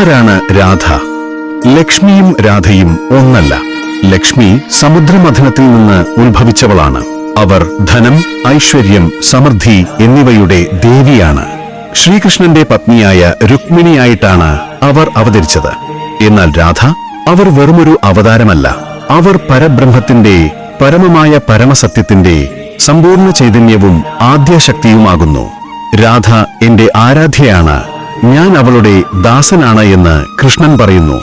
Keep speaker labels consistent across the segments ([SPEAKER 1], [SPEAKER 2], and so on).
[SPEAKER 1] ആരാണ് രാധ? ലക്ഷ്മിയും രാധയും ഒന്നല്ല. ലക്ഷ്മി സമുദ്രമഥനത്തിൽ നിന്ന് ഉത്ഭവിച്ചവളാണ്. അവർ ധനം ഐശ്വര്യം സമൃദ്ധി എന്നിവയുടെ ദേവിയാണ്. ശ്രീകൃഷ്ണന്റെ പത്നിയായ രുക്മിണിയായിട്ടാണ് അവർ അവതരിച്ചത്. എന്നാൽ രാധ അവർ വെറുമൊരു അവതാരമല്ല. അവർ പരബ്രഹ്മത്തിന്റെ പരമമായ പരമസത്യത്തിന്റെ സമ്പൂർണ ചൈതന്യവും ആദ്യശക്തിയുമാകുന്നു. രാധ എന്റെ ആരാധ്യയാണ്. ഞാൻ അവളുടെ ദാസനാണ് എന്ന് കൃഷ്ണൻ പറയുന്നു.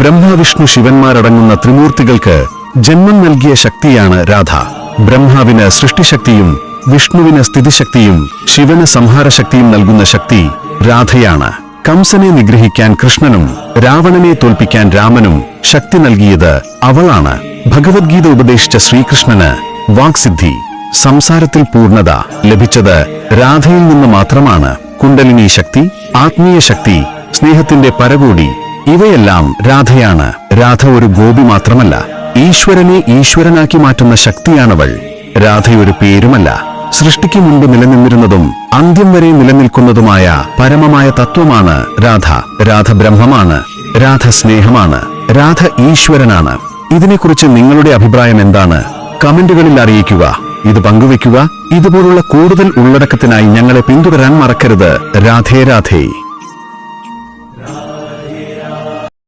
[SPEAKER 1] ബ്രഹ്മവിഷ്ണു ശിവന്മാരടങ്ങുന്ന ത്രിമൂർത്തികൾക്ക് ജന്മം നൽകിയ ശക്തിയാണ് രാധ. ബ്രഹ്മാവിന് സൃഷ്ടിശക്തിയും വിഷ്ണുവിന് സ്ഥിതിശക്തിയും ശിവന് സംഹാരശക്തിയും നൽകുന്ന ശക്തി രാധയാണ്. കംസനെ നിഗ്രഹിക്കാൻ കൃഷ്ണനും രാവണനെ തോൽപ്പിക്കാൻ രാമനും ശക്തി നൽകിയത് അവളാണ്. ഭഗവത്ഗീത ഉപദേശിച്ച ശ്രീകൃഷ്ണന് വാക്സിദ്ധി സംസാരത്തിൽ പൂർണത ലഭിച്ചത് രാധയിൽ നിന്ന് മാത്രമാണ്. കുണ്ടലിനി ശക്തി ആത്മീയ ശക്തി സ്നേഹത്തിന്റെ പരകോടി ഇവയെല്ലാം രാധയാണ്. രാധ ഒരു ഗോപി മാത്രമല്ല. ഈശ്വരനെ ഈശ്വരനാക്കി മാറ്റുന്ന ശക്തിയാണവൾ. രാധയൊരു പേരുമല്ല. സൃഷ്ടിക്ക് മുൻപ് നിലനിന്നിരുന്നതും അന്ത്യം വരെ നിലനിൽക്കുന്നതുമായ പരമമായ തത്വമാണ് രാധ. രാധ ബ്രഹ്മമാണ്. രാധ സ്നേഹമാണ്. രാധ ഈശ്വരനാണ്. ഇതിനെക്കുറിച്ച് നിങ്ങളുടെ അഭിപ്രായം എന്താണ്? കമന്റുകളിൽ അറിയിക്കുക. ഇത് പങ്കുവയ്ക്കുക. ഇതുപോലുള്ള കൂടുതൽ ഉള്ളടക്കത്തിനായി ഞങ്ങളെ പിന്തുടരാൻ മറക്കരുത്. രാധേ രാധേ.